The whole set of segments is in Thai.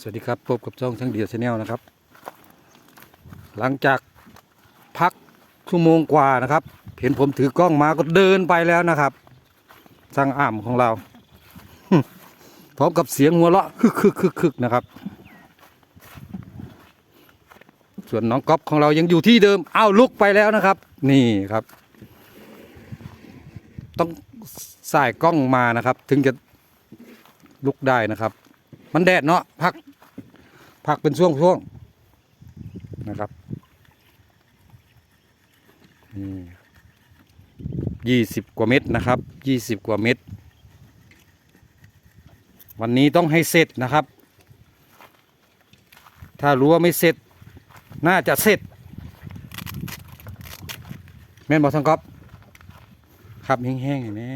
สวัสดีครับพบกับช่องช่างเดียวชาแนลนะครับ หลังจากพักชั่วโมงกว่านะครับ เห็นผมถือกล้องมาก็เดินไปแล้วนะครับช่างอ่ำของเราพร้อมกับเสียงหัวเราะคึกคึกคึกคึกนะครับ ส่วนน้องก๊อฟของเรายังอยู่ที่เดิมอ้าวลุกไปแล้วนะครับ นี่ครับ ต้องสายกล้องมานะครับ ถึงจะลุกได้นะครับ มันแดดเนาะพัก พักเป็นช่วงช่วงๆนะครับนี่ยี่สิบกว่าเม็ดนะครับยี่สิบกว่าเม็ดวันนี้ต้องให้เสร็จนะครับ ถ้ารู้ว่าไม่เสร็จ น่าจะเสร็จแม่นบอกทังก๊อฟครับแห้งๆอย่างนี้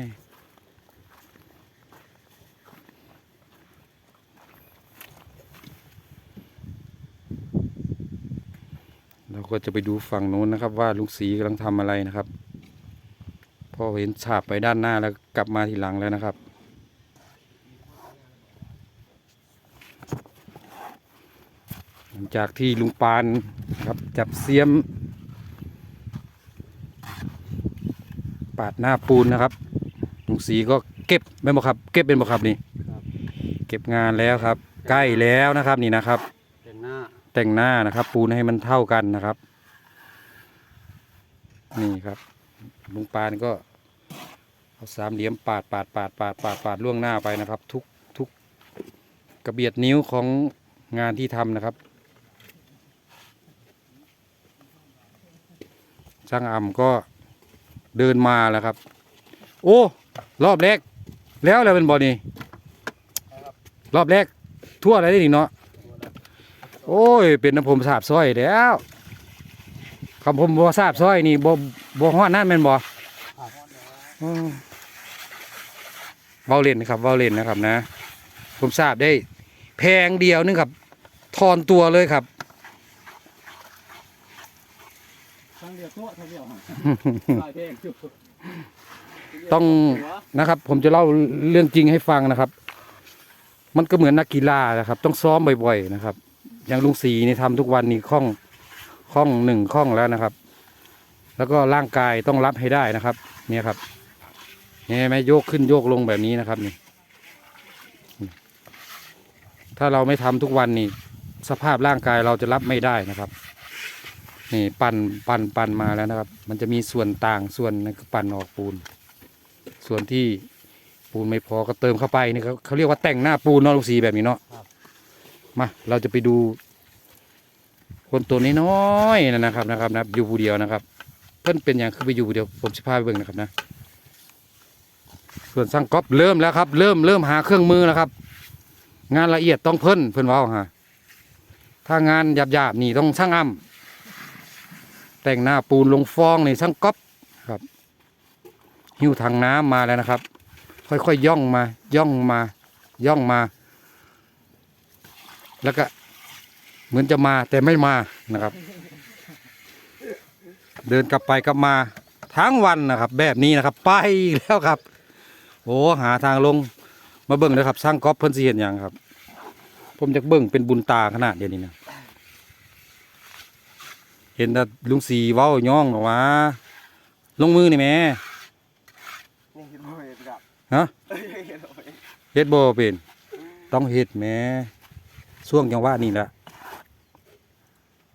เรา ก็จะไปดูฝั่งโน้นนะครับ ว่าลุงศรีกำลังทำอะไรนะครับ พอเห็นฉาบไปด้านหน้าแล้วกลับมาทีหลังแล้วนะครับ หลังจากที่ลุงปานครับจับเสียม ปาดหน้าปูนนะครับ ลุงศรีก็เก็บเป็นบ่ครับ เก็บเป็นบ่ครับนี่เก็บงานแล้วครับ ใกล้แล้วนะครับนี่นะครับ แต่งหน้านะครับ ปูนให้มันเท่ากันนะครับ นี่ครับ ลุงปานก็เอาสามเหลี่ยมปาดปาดปาดปาดปาดปาดล่วงหน้าไปนะครับ ทุกทุกกระเบียดนิ้วของงานที่ทำนะครับช่างอ่ำก็เดินมาแล้วครับ โอ้รอบแรก แล้วแล้วเป็นบอนี่รอบแรกทั่วอะไรได้อีกเนาะ โอ้ย เป็นน้ำผมสาบซ้อยแล้วคำผมบ่สาบซ้อยนี่บ่บ่ฮอดนั่นแม่นบ่อืมเว้าเล่นนะครับเว้าเล่นนะครับนะ ผมทราบได้ แพงเดียวนึงครับทอนตัวเลยครับทั้งเดียวตัวทั้งเดียวฮะลายเพลงอยู่ต้องนะครับ ผมจะเล่าเรื่องจริงให้ฟังนะครับ มันก็เหมือนนักกีฬานะครับ ต้องซ้อมบ่อยๆนะครับ อย่างลุงศรีนี่ทำทุกวันนี่คล่องคล่องหนึ่งคล่องแล้วนะครับ แล้วก็ร่างกายต้องรับให้ได้นะครับ เนี่ยครับเห็นไหมโยกขึ้นโยกลงแบบนี้นะครับนี่ ถ้าเราไม่ทำทุกวันนี่ สภาพร่างกายเราจะรับไม่ได้นะครับ นี่ปั่นปั่นปั่นมาแล้วนะครับ มันจะมีส่วนต่างส่วนนั้นก็ปั่นออกปูน ส่วนที่ปูนไม่พอก็เติมเข้าไปนี่เขาเขาเรียกว่าแต่งหน้าปูนเนาะลุงสีแบบนี้เนาะ มาเราจะไปดู คนตัวน้อยๆนะนะครับนะครับนะอยู่ผู้เดียวนะครับ เพิ่นเป็นอย่างคือไปอยู่ผู้เดียวผมสิพาไปเบิ่งนะครับนะ ส่วนสร้างก๊อปเริ่มแล้วครับ เริ่มเริ่มหาเครื่องมือแล้วครับ งานละเอียดต้องเพิ่นเพิ่นว่าฮะถ้างานหยาบๆนี่ต้องช่างอ้ำแต่งหน้าปูนลงฟองนี่ช่างก๊อปครับหิ้วถังน้ำมาแล้วนะครับ ค่อยๆย่องมาย่องมาย่องมา แล้วก็เหมือนจะมาแต่ไม่มานะครับ เดินกลับไปกลับมาทั้งวันนะครับ แบบนี้นะครับ ไปแล้วครับ โอ้หาทางลงมาเบิ่งเลยครับ สร้างก๊อปเพิ่นสิเห็นอย่างครับ ผมจะเบิ่งเป็นบุญตาขนาดเดียวนี้นะเห็นแต่ลุงสีเว้าย่องออกมาลงมือนี่แหม่นี่คิดว่าเป็นกับฮะเอ้ยเห็นเอาไว้เฮ็ดบ่เป็นต้องเฮ็ดแหม่ ช่วงจังหวะนี้ละ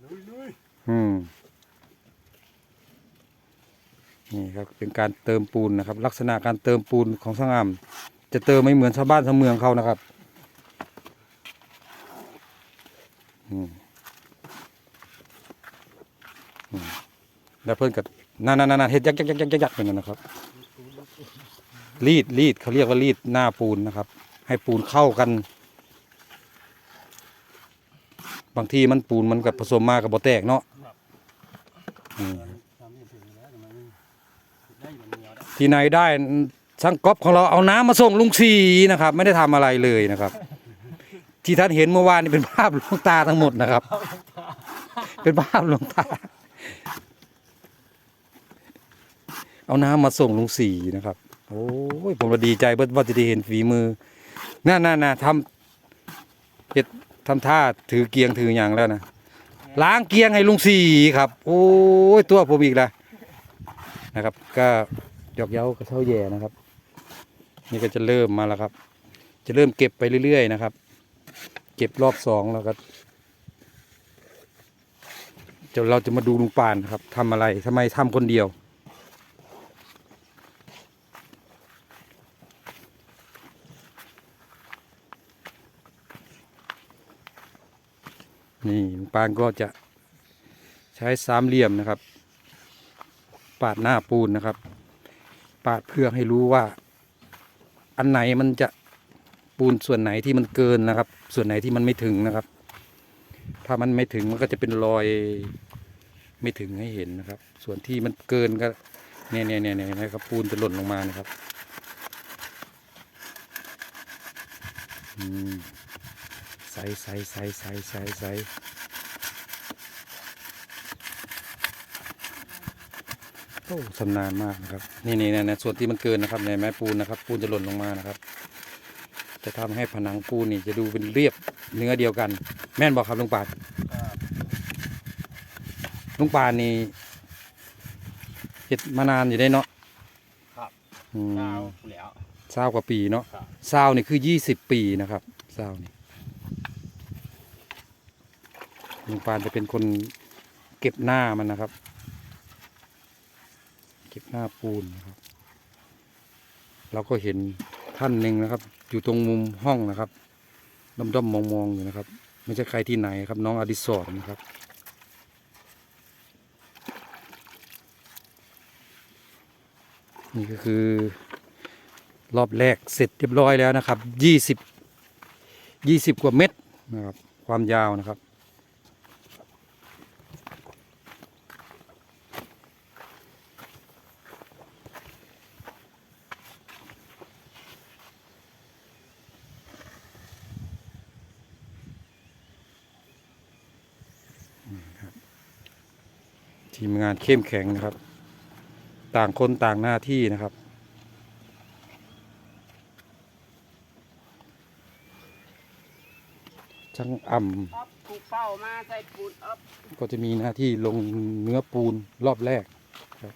ลุยลุยอืมนี่ครับเป็นการเติมปูนนะครับ ลักษณะการเติมปูนของสงามจะเติมไม่เหมือนชาวบ้านชาวเมืองเขานะครับอืมอืมแล้วเพิ่นกับนั่นนั่นนั่นเฮ็ดยักยักยักยักยักยักเป็นนนะครับรีดรีดเขาเรียกว่ารีดหน้าปูนนะครับ ให้ปูนเข้ากัน บางทีมันปูนมันกับผสมมากับบ่แตกเนาะอืมทำไม่ถึงแล้วทำไมไม่ได้อย่างเดียวได้ที่ไหนได้ช่างก๊อฟของเราเอาน้ำมาส่งลุงสีนะครับ ไม่ได้ทำอะไรเลยนะครับ ที่ท่านเห็นเมื่อวานนี่เป็นภาพหลวงตาทั้งหมดนะครับ เป็นภาพหลวงตา เอาน้ำมาส่งลุงสีนะครับ โอ้ยผมก็ดีใจเบิดว่าจะได้เห็นฝีมือน่าน่าน่าทำเห็ด ทำท่าถือเกียงถืออย่างแล้วนะล้างเกียงให้ลุงสีครับ โอ้ยตัวผมอีกแล้วนะครับ ก็หยอกเย้ากระเท่าแย่นะครับ นี่ก็จะเริ่มมาแล้วครับ จะเริ่มเก็บไปเรื่อยๆนะครับ เก็บรอบสองแล้วก็จะเราจะมาดูลุงปานครับทำอะไรทำไมทำคนเดียว นี่ปานก็จะใช้สามเหลี่ยมนะครับ ปาดหน้าปูนนะครับ ปาดเพื่อให้รู้ว่า อันไหนมันจะปูนส่วนไหนที่มันเกินนะครับ ส่วนไหนที่มันไม่ถึงนะครับ ถ้ามันไม่ถึงมันก็จะเป็นรอยไม่ถึงให้เห็นนะครับ ส่วนที่มันเกินก็เนี่ยเนี่ยเนี่ยเนี่ยนะครับปูนจะหล่นลงมานะครับ อืม ใสใสใสใสใสใสโอ้ชำนาญมากนะครับ นี่นี่นส่วนที่มันเกินนะครับในไม้ปูนนะครับ ปูนจะหล่นลงมานะครับ จะทำให้ผนังปูนนี่จะดูเป็นเรียบเนื้อเดียวกัน แม่นบอกครับลุงปานลุงปานนี่เห็ดมานานอยู่ได้เนาะครับอืมดาวแล้วเศร้ากว่าปีเนาะเศร้านี่คือยี่สิบปีนะครับเศร้านี่ ลุงปานจะเป็นคนเก็บหน้ามันนะครับ เก็บหน้าปูนนะครับ เราก็เห็นท่านหนึ่งนะครับ อยู่ตรงมุมห้องนะครับด้อมๆมองๆอยู่นะครับ ไม่ใช่ใครที่ไหนครับ น้องอดิศรนะครับนี่ก็คือรอบแรกเสร็จเรียบร้อยแล้วนะครับยี่สิบยี่สิบกว่าเม็ดนะครับ ความยาวนะครับ ทีมงานเข้มแข็งนะครับ ต่างคนต่างหน้าที่นะครับ ช่างอ่อ๊อบถูกเป้ามาใส่ปูนอ๊อบำก็จะมีหน้าที่ลงเนื้อปูนรอบแรกครับ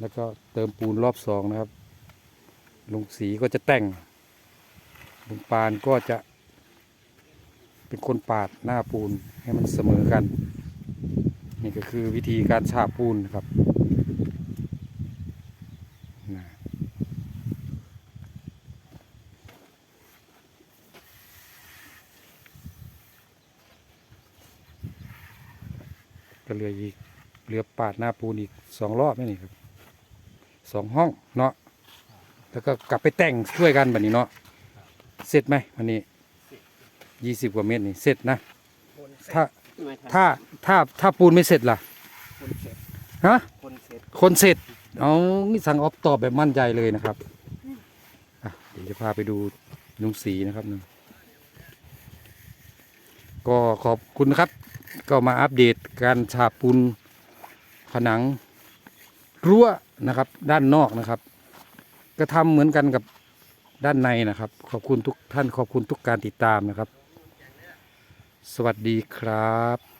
แล้วก็เติมปูนรอบสองนะครับ ลุงสีก็จะแต่ง ลุงปานก็จะเป็นคนปาดหน้าปูนให้มันเสมอกัน นี่ก็คือวิธีการฉาบปูนนะครับก็เหลืออีกเหลือปาดหน้าปูนอีกสองรอบนี่ครับสองห้องเนาะแล้วก็กลับไปแต่งช่วยกันแบบนี้เนาะเสร็จไหมวันนี้ยี่สิบกว่าเมตรนี่เสร็จนะถ้า ไม่ทันถ้าถ้าถ้าปูนไม่เสร็จล่ะคนเสร็จฮะคนเสร็จคนเสร็จเอานี่สั่งออฟตอบแบบมั่นใจเลยนะครับอะเดี๋ยวจะพาไปดูลุงสีนะครับหนึ่งก็ขอบคุณนะครับ ก็มาอัปเดตการฉาบปูนผนังรั้วนะครับ ด้านนอกนะครับก็ทำเหมือนกันกับด้านในนะครับ ขอบคุณทุกท่านขอบคุณทุกการติดตามนะครับ สวัสดีครับ